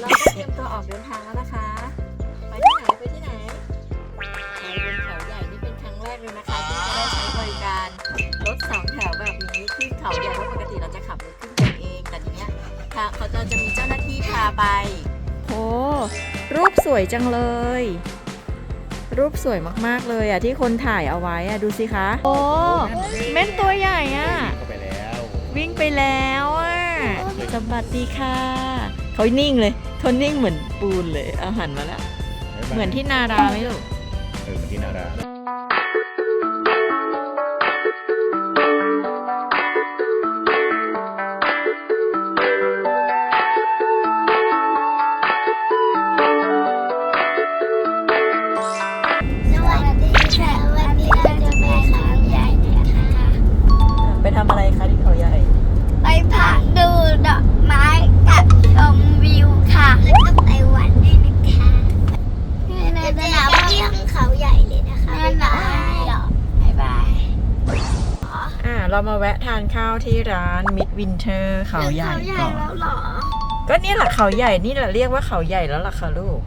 เราก็เตรียมตัวออกเดินทางแล้วนะคะ ไปที่ไหนไปที่ไหนไปบนเขาใหญ่นี่เป็นครั้งแรกเลยนะคะที่จะได้ใช้บริการรถสองแถวแบบนี้ขึ้นเขาใหญ่เพราะปกติเราจะขับรถขึ้นไปเองแต่ทีเนี้ยทางเขาจะจะมีเจ้าหน้าที่พาไปโอ้รูปสวยจังเลย รูปสวยมากๆเลยอะที่คนถ่ายเอาไว้อะดูสิคะโอ้เม่นตัวใหญ่อะ เข้าไปแล้ว วิ่งไปแล้วอะสวัสดีค่ะ เขานิ่งเลยเขานิ่งเหมือนปูนเลย เอาหันมาแล้ว เหมือนที่นาราไหมลูก เออเหมือนที่นารา มาแวะทานข้าวที่ร้าน Mid Winter เขาใหญ่เขาใหญ่ก่อนแล้วเหรอ ก็เนี่ยแหละเขาใหญ่นี่แหละเรียกว่าเขาใหญ่แล้วล่ะค่ะลูก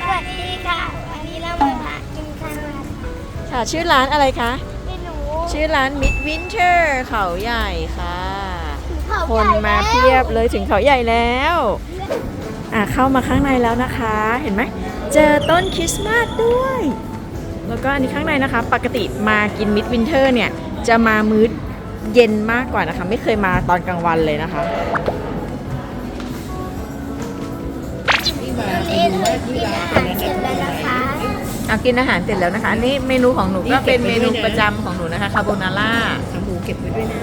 สวัสดีค่ะ วันนี้เรามาพักกินข้าวกันค่ะค่ะชื่อร้านอะไรคะไม่รู้ชื่อร้าน Mid Winter เขาใหญ่ค่ะเขาคใหนญ่มาแล้วเพียบเลยถึงเขาใหญ่แล้วอะเข้ามาข้างในแล้วนะคะ เห็นไหมเจอต้นคริสต์มาสด้วย แล้วก็อันนี้ข้างในนะคะ ปกติมากินมิดวินเทอร์เนี่ย จะมามื้อเย็นมากกว่านะคะ ไม่เคยมาตอนกลางวันเลยนะคะวันนี้เรากินอาหารเสร็จแล้วนะคะเอากินอาหารเสร็จแล้วนะคะอันนี้เมนูของหนูก็เป็นเมนูประจำของหนูนะคะคาโบนาร่าขาหมูเก็บไว้ด้วยนะ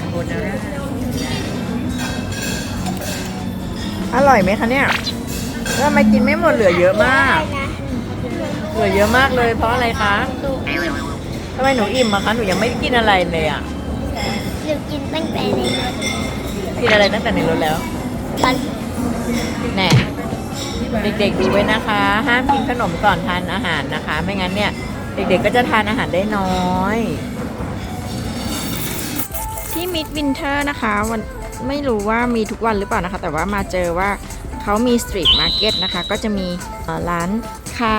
คาโบนาร่าอร่อยไหมคะเนี่ยแล้วทำไมกินไม่หมดเหลือเยอะมาก เหลือเยอะมากเลยเพราะอะไรคะทำไมหนูอิ่มอะคะหนูยังไม่ได้กินอะไรเลยอะหนูกินตั้งแต่ในรถกินอะไรตั้งแต่ในรถแล้วตอนแน่เด็กๆดูไว้นะคะ ห้ามกินขนมก่อนทานอาหารนะคะ ไม่งั้นเนี่ย เด็กๆก็จะทานอาหารได้น้อย ที่มิดวินเทอร์นะคะวันไม่รู้ว่ามีทุกวันหรือเปล่านะคะ แต่ว่ามาเจอว่าเขามีสตรีทมาร์เก็ตนะคะ ก็จะมีเอ่อร้าน ค้า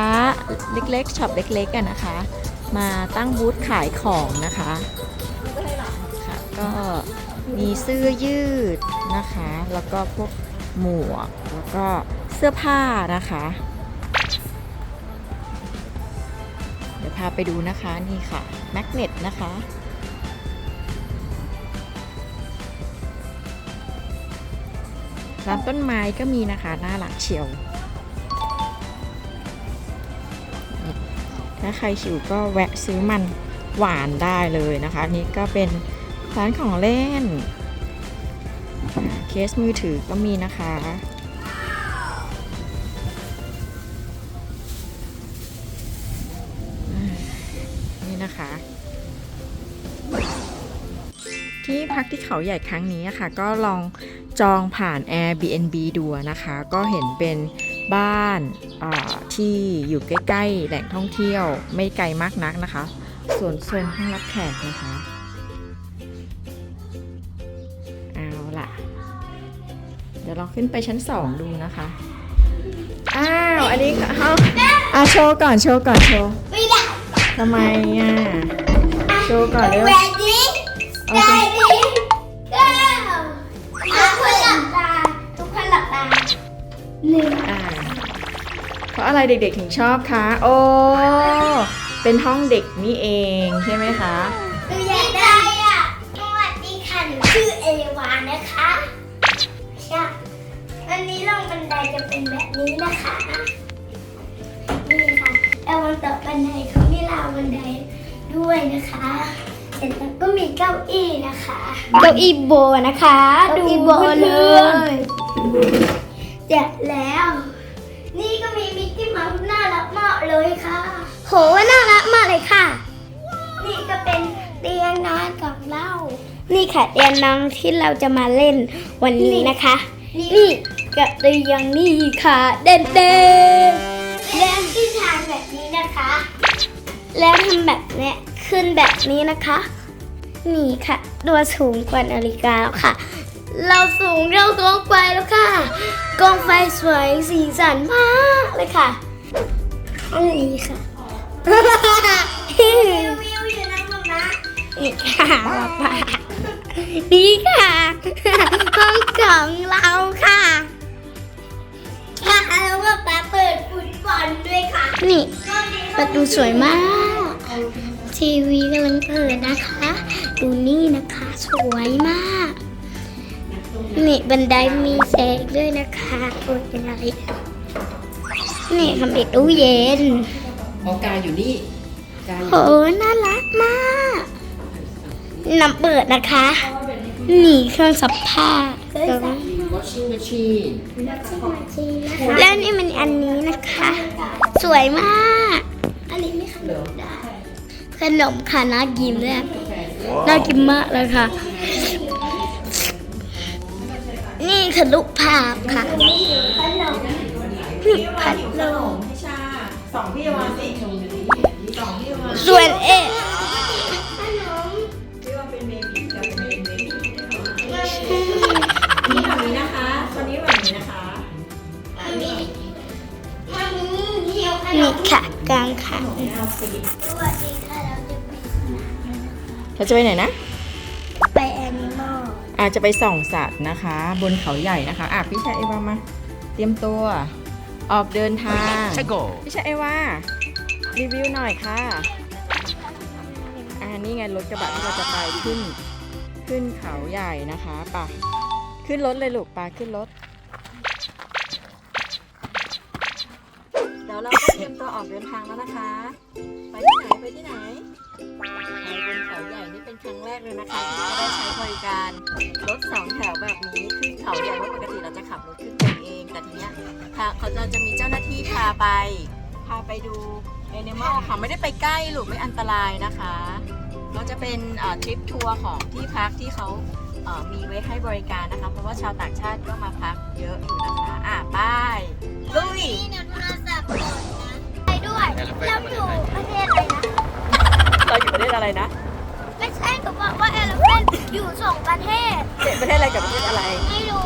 เล็กๆช็อปเล็กๆกันนะคะ มาตั้งบูธขายของนะคะค่ะก็มีเสื้อยืดนะคะ แล้วก็พวกหมวกแล้วก็เสื้อผ้านะคะ เดี๋ยวพาไปดูนะคะนี่ค่ะแมกเนตนะคะร้านต้นไม้ก็มีนะคะ น่ารักเชียว ถ้าใครหิวก็แวะซื้อมันหวานได้เลยนะคะนี่ก็เป็นร้านของเล่น เคสมือถือก็มีนะคะ นี่นะคะ ที่พักที่เขาใหญ่ครั้งนี้นะคะก็ลองจองผ่าน Airbnb ดูนะคะ ก็เห็นเป็น บ้านอ่าที่อยู่ใกล้ๆ แหล่งท่องเที่ยวไม่ไกลมากนักนะคะ ส่วนโซนห้องรับแขกนะคะเอาล่ะ เดี๋ยวเราขึ้นไปชั้นสองดูนะคะอ้าวอันนี้เขาอะโชว์ก่อนโชว์ก่อนโชว์ไม่ได้ทำไมอะโชว์ก่อนเร็วแวดดี้เอาแวสิดดี้เก้าทุกคนหลับตาทุกคนหลับตาหนึ่งอ่าเพ ราะอะไรเด็กๆถึงชอบคะ โอ้ เป็นห้องเด็กนี่เองใช่ไหมคะ หนูอยากได้อะสวัสดีค่ะหนูชื่อเอวานะคะใช่วันนี้ลงบันไดจะเป็นแบบนี้นะคะ นี่ค่ะแล้วบนโต๊ะบันไดเขามีราวบันไดด้วยนะคะเสร็จแล้วก็มีเก้าอี้นะคะเก้าอี้โบนะคะ ดูโบเลยเสร็จแล้ว เลยค่ะ โหน่ารักมากเลยค่ะ นี่ก็เป็นเตียงนอนของเรา นี่ค่ะเตียงนอนที่เราจะมาเล่นวันนี้นะคะ นี่กับเตียงนี่ค่ะ เด่นเด่นแล้วที่ทางแบบนี้นะคะ แล้วทำแบบเนี้ยขึ้นแบบนี้นะคะ นี่ค่ะ ตัวสูงกว่านาฬิกาแล้วค่ะ เราสูงเท่ากองไฟแล้วค่ะกองไฟสวยสีสันมากเลยค่ะห้ องนี้ค่ะวิวอยู่นะคุณนะนี่ค่ะป้านี่ค่ะห้องของเราค่ะค่ะแล้วก็ป้าเปิดฟุตบอลด้วยค่ะ นี่ประตูสวยมาก ทีวีกำลังเปิดนะคะ ดูนี่นะคะสวยมากนี่บันไดมีแสงด้วยนะคะ โอ้ยเป็นอะไร นี่ทำเป็นตู้เย็นออกาอยู่นี่กาอยู่โหน่ารักมากน้ำเปิดนะคะ นี่เครื่องซักผ้า washing machine แล้วนี่มันอันนี้นะคะ สวยมากอันนี้ไม่ขนมได้ขนมค่ะน่ากินเลยอะน่ากินมากเลยค่ะ นี่คือลูกภาพค่ะ ลูกพัดลมพิชาสองพี่วาสิสองพี่วาส่วนเอ๊ะพี่ว่าเป็นเบบี้กับเป็นเบบี้นี่แบบนี้นะคะคนนี้แบบนี้นะคะนี่ค่ะกลางค่ะเอาสีสวัสดีค่ะเราจะไปเราจะไปไหนนะ ไปแอนิมอลอาจจะไปส่องสัตว์นะคะ บนเขาใหญ่นะคะอะพี่ชายเอวามา เตรียมตัว ออกเดินทาง최고พี่ชายเอวารีวิวหน่อยค่ะ อ่านี่ไงรถกระบะที่เราจะไปขึ้น ขึ้นเขาใหญ่นะคะป่ะขึ้นรถเลยลูกปาขึ้นรถเดี๋ยวเราก็เตรียมตัวออกเดินทางแล้วนะคะ ไปที่ไหนไปที่ไหนไปบนเขาใหญ่นี่เป็นครั้งแรกเลยนะคะที่เราได้ใช้บริการรถสองแถวแบบนี้ขึ้นเขาใหญ่เพราะปกติเราจะขับรถขึ้นไปเอง แต่ทีเนี้ยทางเขาจะจะมีเจ้าหน้าที่พาไป พาไปดูแอนิมอลค่ะไม่ได้ไปใกล้หรือไม่อันตรายนะคะก็จะเป็นเอ่อทริปทัวร์ของที่พักที่เขาเอ่อมีไว้ให้บริการนะคะ เพราะว่าชาวต่างชาติก็มาพักเยอะอยู่นะคะอะไปลุยนี่นะโทรศัพท์ก่อนนะไปด้วยเราอยู่ประเทศอะไรนะเราอยู่ประเทศอะไรนะไม่ใช่ก็บอกว่าเอลเฟนอยู่สองประเทศประเทศอะไรกับประเทศอะไรไม่รู้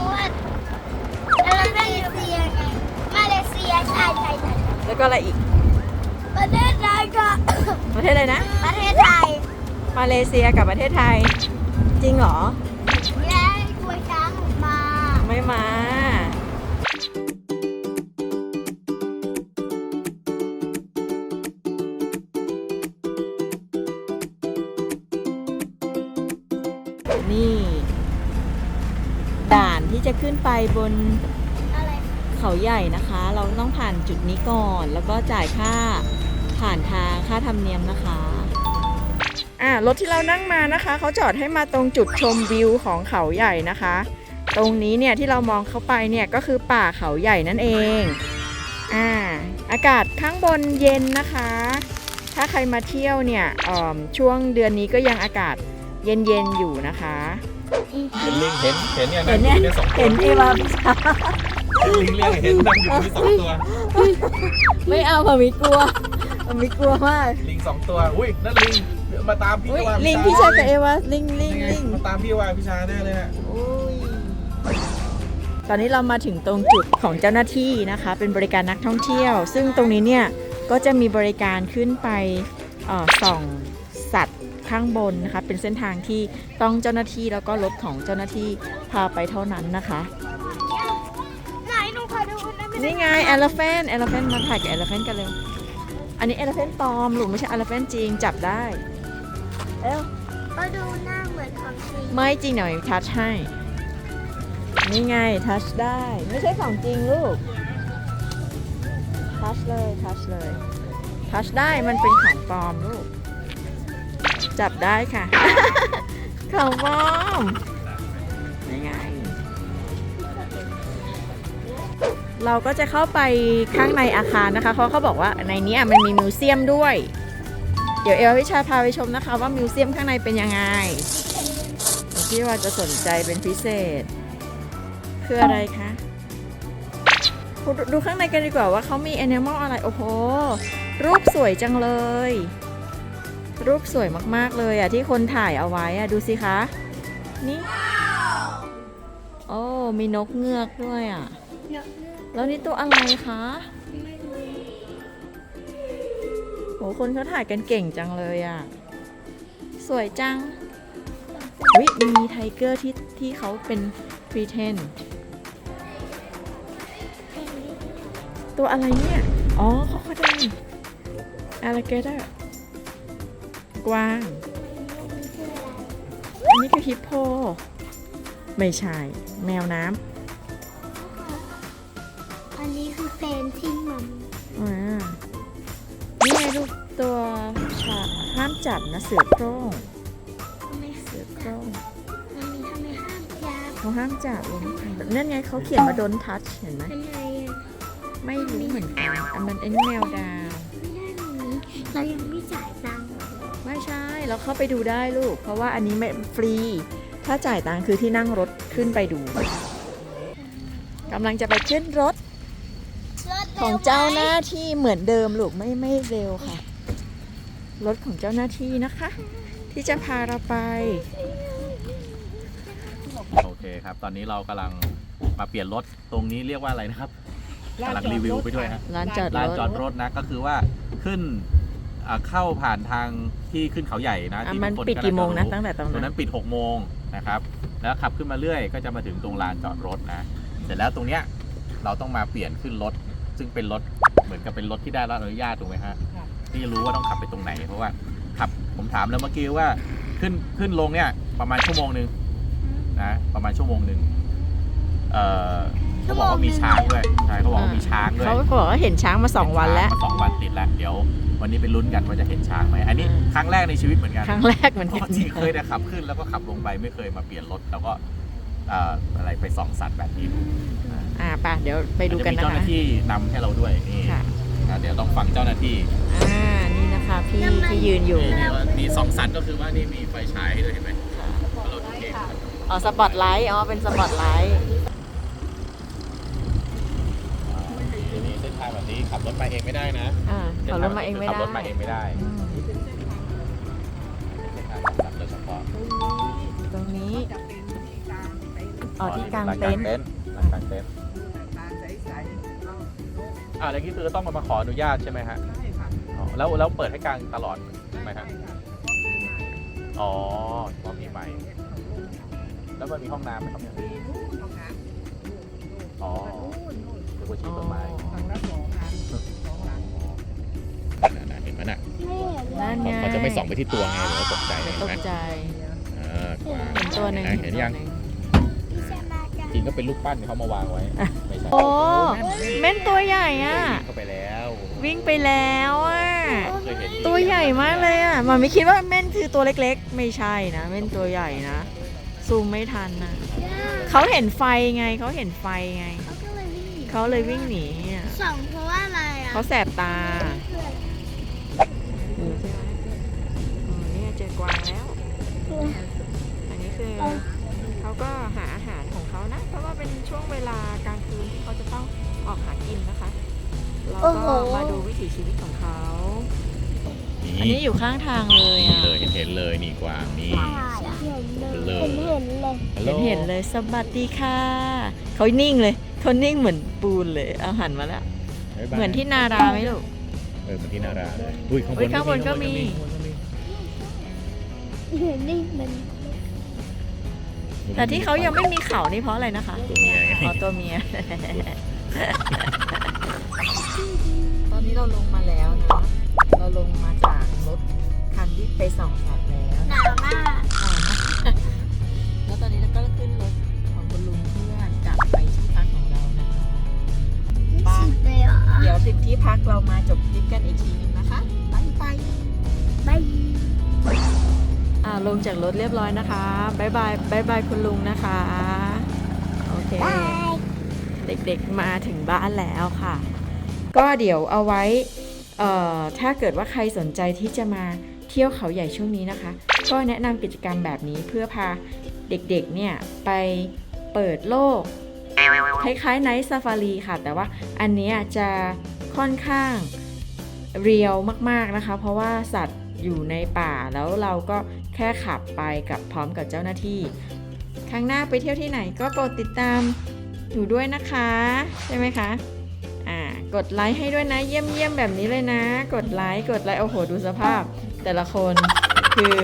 ใช่ใช่ใช่แล้วก็อะไรอีก ประเทศไทยก็ประเทศอะไรนะ ประเทศไทยมาเลเซียกับประเทศไทย จริงเหรอและตัวช้างออกมา ไม่มา นี่ ด่านที่จะขึ้นไปบนอะไร เขาใหญ่นะคะ เราต้องผ่านจุดนี้ก่อน แล้วก็จ่ายค่าผ่านทางค่าธรรมเนียมนะคะอ่ารถที่เรานั่งมานะคะเขาจอดให้มาตรงจุดชมวิวของเขาใหญ่นะคะ ตรงนี้เนี่ยที่เรามองเข้าไปเนี่ยก็คือป่าเขาใหญ่นั่นเองอ่าอากาศข้างบนเย็นนะคะ ถ้าใครมาเที่ยวเนี่ยเอิ่มช่วงเดือนนี้ก็ยังอากาศเย็นๆอยู่นะคะ เห็นลิงเห็นเห็นเนี่ยเห็นั่นงอเนี่ยยู่เนี่ยสองตัเห็วนเอวาพิชา ลิงเลี้ยงเห็นนั่งอยู่ที่สองตัว ไม่เอาค่ะมิกลัวมิกลัวมากลิงสองตัว อุ้ยนั่นลิง มาตามพี่อุ๊ยว่าลิงพิพี่ชาชากับเอวาลิงลิงนี่ไงลิง มาตามพี่ว่าพิชาแน่เลยอะอุ้ยตอนนี้เรามาถึงตรงจุดของเจ้าหน้าที่นะคะ เป็นบริการนักท่องเที่ยว ซึ่งตรงนี้เนี่ยก็จะมีบริการขึ้นไปเอ่อส่องสัตว์ข้างบนนะคะ เป็นเส้นทางที่ต้องเจ้าหน้าที่แล้วก็รถของเจ้าหน้าที่พาไปเท่านั้นนะคะไหนหนูขอ ดูนะไม่ได้นี่ไง elephant elephant มาถ่ายกับ elephant กันเร็ว อันนี้ elephant ปลอมหรือไม่ใช่ elephant จริงจับได้เอ้วเขาดูหน้าเหมือนของจริงไม่จริงหน่อยทัชให้ นี่ไงทัชได้ ไม่ใช่ของจริงลูก ทัชเลยทัชเลย ทัชได้มันเป็นของปลอมลูก จับได้ค่ะ ของปลอม เราก็จะเข้าไปข้างในอาคารนะคะ เพราะเขาบอกว่าในนี้มันมีมิวเซียมด้วย เดี๋ยวเอลวิชาพาไปชมนะคะว่ามิวเซียมข้างในเป็นยังไงที่ว่าจะสนใจเป็นพิเศษ คืออะไรคะดูดูข้างในกันดีกว่าว่าเขามี animal อะไร โอ้โห รูปสวยจังเลย รูปสวยมากๆเลยอะที่คนถ่ายเอาไว้อะดูสิคะ นี่ โอ้ มีนกเงือกด้วยอะเนอะ แล้วนี่ตัวอะไรคะโหคนเขาถ่ายกันเก่งจังเลยอะ สวยจัง วิมีไทเกอร์ที่ที่เขาเป็นพรีเทนตัวอะไรเนี่ย อ๋อเขาเขาได้อ l ล i เกเตอร์กวาง อันนี้คือฮิปโป ไม่ใช่ แมวน้อั นนี้คือเพนที่มันำอ่านี่ไงลูกตัวชาห้ามจับนะเสือโคร่งทำไมเสือโคร่งมันมีทำไมห้ามจับเขาห้ามจับลงนั่นไงเขาเขียนมาโดนทัชเห็นไหมทำไมอะไม่รู้เหมือนกันอันมันไอ้แมวดาวไม่ได้หนีเรายังไม่จ่ายตังค์ไม่ใช่ เราเข้าไปดูได้ลูก เพราะว่าอันนี้ไม่ฟรี ถ้าจ่ายตังค์คือที่นั่งรถขึ้นไปดูกำลังจะไปขึ้นรถ ของเจ้าหน้าที่เหมือนเดิมลูกไม่ไม่เร็วค่ะ รถของเจ้าหน้าที่นะคะ ที่จะพาเราไป โอเคครับ ตอนนี้เรากำลังมาเปลี่ยนรถตรงนี้เรียกว่าอะไรนะครับกำลังรีวิวไปด้วยฮะร้านจอดรลานถจอดรถนะก็คือว่าขึ้นอ่าเข้าผ่านทางที่ขึ้นเขาใหญ่นะอะที่มันทุคนปิดกี่โมงนะาจตั้งแต่ตรงตรงนั้นั้น นปิด6โมงนะครับ แล้วขับขึ้นมาเรื่อยก็จะมาถึงตรงลานจอดรถนะ เสร็จแล้วตรงเนี้ยเราต้องมาเปลี่ยนขึ้นรถ ซึ่งเป็นรถเหมือนกับเป็นรถที่ได้รับอนุญาตถูกไหมฮะที่จะรู้ว่าต้องขับไปตรงไหน เพราะว่าขับผมถามแล้วเมื่อกี้ว่าขึ้นขึ้นลงเนี่ยประมาณชั่วโมงหนึ่งนะประมาณชั่วโมงหนึ่งเอ่อเขาบอกว่ามีช้างด้วยใช่เขาบอกว่ามีช้างด้วย เขาบอกว่าเห็นช้างมาสองวันแล้ว มาสองวันติดแล้ว เดี๋ยววันนี้ไปลุ้นกันว่าจะเห็นช้างไหม อันนี้อืมครั้งแรกในชีวิตเหมือนกันครั้งแรกเหมือนปกักนติเคยแต่ขับขึ้นแล้วก็ขับลงไปไม่เคยมาเปลี่ยนรถแล้วก็ เอ่ออะไรไปส่องสัตว์แบบนี้ดูอ่าป่ะเดี๋ยวไปดูกันจะมีนะเจ้าหคะน้าที่นำให้เราด้วยนี่ค่ะอะเดี๋ยวต้องฟังเจ้าหน้าที่อ่านี่นะคะพี่ที่ยืนอยู่นี่นี่ว่ามีสองสัตว์ก็คือว่านี่มีไฟฉายให้ด้วยเห็นไหมเราดูเองอ๋อสปอตไลท์อ๋อเป็นสปอตไลท์ทีนี้เส้นทางแบบนี้ขับรถมาเองไม่ได้นะอ่าขับรถมาเองไม่ขัได้บรถมาเองไม่ได้ อืมเส้นทางขับโดยเฉพาะตรงนี้ อ๋อที่กลางเต็นท์ลานกลางเต็นท์อ่าแล้วนี่คือต้องมาขออนุญาตใช่ไหมฮะอ๋อแล้วแล้วเปิดให้กลางตลอดไหมฮะอ๋อพอมีใหม่แล้วมันมีห้องน้ำไหมครับเนี่ยอ๋อเรียกว่าฉีดต้นไม้นั่นน่ะเห็นไหมน่ะไม่เห็นนั่นไงเขาจะไม่ส่องไปที่ตัวไงเดี๋ยวตกใจไม่เห็นตไหมกใจ อ่ากวางเห็นตัวหนึ่งเห็นยัง ตัว ริงก็เป็นลูกปั้นที่เขามาวางไว้ไม่ใช่โอ้เม่นตัวใหญ่อะ เข้าไปแล้ววิ่งไปแล้วอะ เคยเห็นตัวใหญ่มากเลยอะมันไม่คิดว่าเม่นคือตัวเล็กๆ ไม่ใช่นะ เม่นตัวใหญ่นะ ซูมไม่ทันนะเขาเห็นไฟไงเขาเห็นไฟไง เขาก็เลยวิ่งหนีเขาเลยวิ่งหนีอะสองเพราะว่าอะไรอะเขาแสบตาดูใช่ไหมอ๋อเนี่ยเจอกวางแล้ว อันนี้คือเขาก็หาอาหารของเขานะ เพราะว่าเป็นช่วงเวลากลางคืนที่เขาจะต้องออกหากินนะคะ เราก็มาดูวิถีชีวิตของเขา อันนี้อยู่ข้างทางเลยนี่อะ เลยเห็นเห็นเลยนี่กวางนี่ เห็นเลยเห็นเห็นเลย ฮัลโหลเห็นเห็นเลยสวัสดีค่ะเขานิ่งเลยเขานิ่งเหมือนปูนเลยเอาหันมาแล้ว บ๊ายบายเหมือนที่นาราไหมลูก เออเหมือนที่นาราเลยอุ้ยข้างบอุ๊นยข้างบนก็มี เห็นนี่มัน แต่ที่เขายังไม่มีเขานี่เพราะอะไรนะคะตัวเมียไงอ๋อตัวเมีย ตอนนี้เราลงมาแล้วนะ เราลงมาจากรถคันที่ไปส่องสัตว์แล้วหนาวมากอ่าแล้วตอนนี้เราก็ขึ้นรถของคุณลุงเพื่อกลับไปที่พักของเรานะคะไม่สิบเลยเหรอเดี๋ยวถึงที่พักเรามาจบคลิปกันอีกทีนึงนะคะ ลงจากรถเรียบร้อยนะคะบายบายบายบายคุณลุงนะคะ โอเค เด็กๆมาถึงบ้านแล้วค่ะ ก็เดี๋ยวเอาไว้ ถ้าเกิดว่าใครสนใจที่จะมาเที่ยวเขาใหญ่ช่วงนี้นะคะ ก็แนะนำกิจกรรมแบบนี้เพื่อพาเด็กๆเนี่ยไปเปิดโลก คล้ายๆไนท์ซาฟารีค่ะ แต่ว่าอันนี้จะค่อนข้างเรียวมากๆนะคะ เพราะว่าสัตว์อยู่ในป่าแล้วเราก็ แค่ขับไปกับพร้อมกับเจ้าหน้าที่ ครั้งหน้าไปเที่ยวที่ไหนก็โปรดติดตามหนูด้วยนะคะ ใช่ไหมคะอ่ากดไลค์ให้ด้วยนะเยี่ยมเยี่ยมแบบนี้เลยนะ กดไลค์กดไลค์โอ้โหดูสภาพ แต่ละคนคือ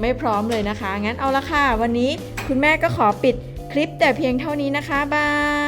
ไม่พร้อมเลยนะคะ งั้นเอาละค่ะ วันนี้คุณแม่ก็ขอปิดคลิปแต่เพียงเท่านี้นะคะบาย